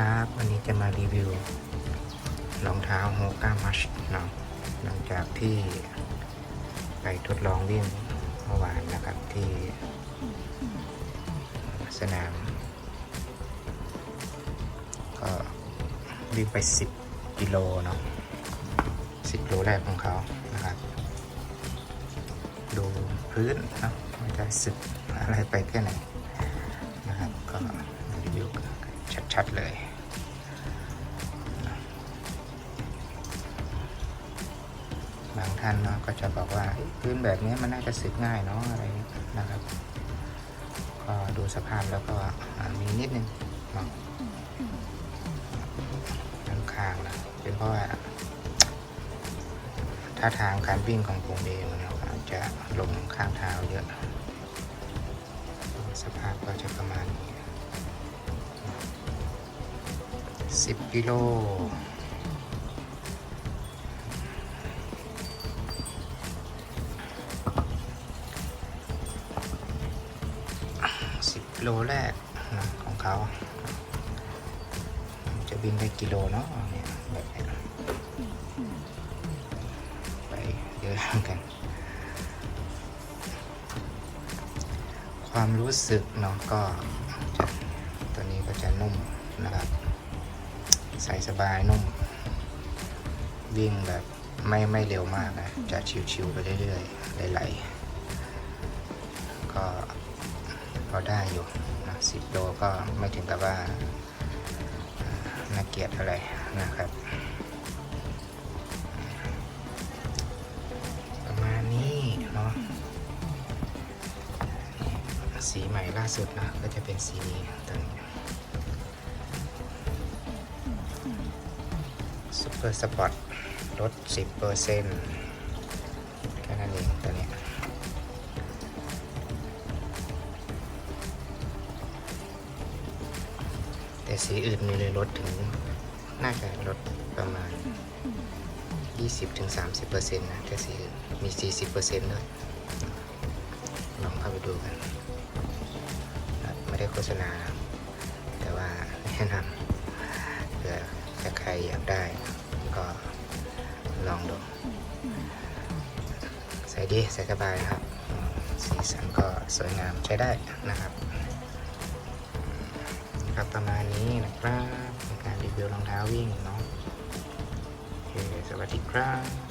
ครับ วันนี้จะมารีวิวรองเท้าโฮก้ามัชเนาะหลังจากที่ไปทดลองวิ่งเมื่อวานนะครับที่สนาม ก็วิ่งไป 10 กิโลเนาะ10โลแรกของเขานะครับ ดูพื้นนะมันจะสึกอะไรไปแค่ไหนนะครับก็รีวิวชัดๆเลย บางท่านเนาะก็จะบอกว่าพื้นแบบนี้มันน่าจะสึกง่ายเนาะอะไรนะครับก็ดูสภาพแล้วก็มีนิดนึงเนาะด้านข้างนะเป็นเพราะว่าท่าทางการวิ่งของผมเองเนาะอาจจะลงข้างเท้าเยอะ สภาพก็จะประมาณนี้10กิโล โลแรกนะของเขา จะบินได้กิโลเนาะเนี่ยแบบนี้ไปเยอะกัน ความรู้สึกเนาะก็ตัวนี้ก็จะนุ่มนะครับ ใส่สบายนุ่ม วิ่งแบบไม่ไม่เร็วมากนะ จะชิวๆไปเรื่อยๆไหลๆก็ พอได้อยู่นะสิบโลก็ไม่ถึงกับว่าน่าเกียดอะไรนะครับ ประมาณนี้เนาะสีใหม่ล่าสุดนะก็จะเป็นสีนี้ตัวนี้ซูเปอร์สปอร์ตลด 10%แค่นั้นเองตัวนี้ แต่สีอื่นมีเลยลดถึงน่าจะลดประมาณ 20-30%นะแต่สีอื่นมี 40%ด้วยลองเข้าไปดูกัน ไม่ได้โฆษณา แต่ว่าแนะนำเผื่อถ้าใครอยากได้ก็ลองดู ใส่ดีใส่สบายนะครับ สีสันก็สวยงามใช้ได้นะครับ ครับ ประมาณนี้นะครับในการรีวิวรองเท้าวิ่งเนาะโอเคสวัสดีครับ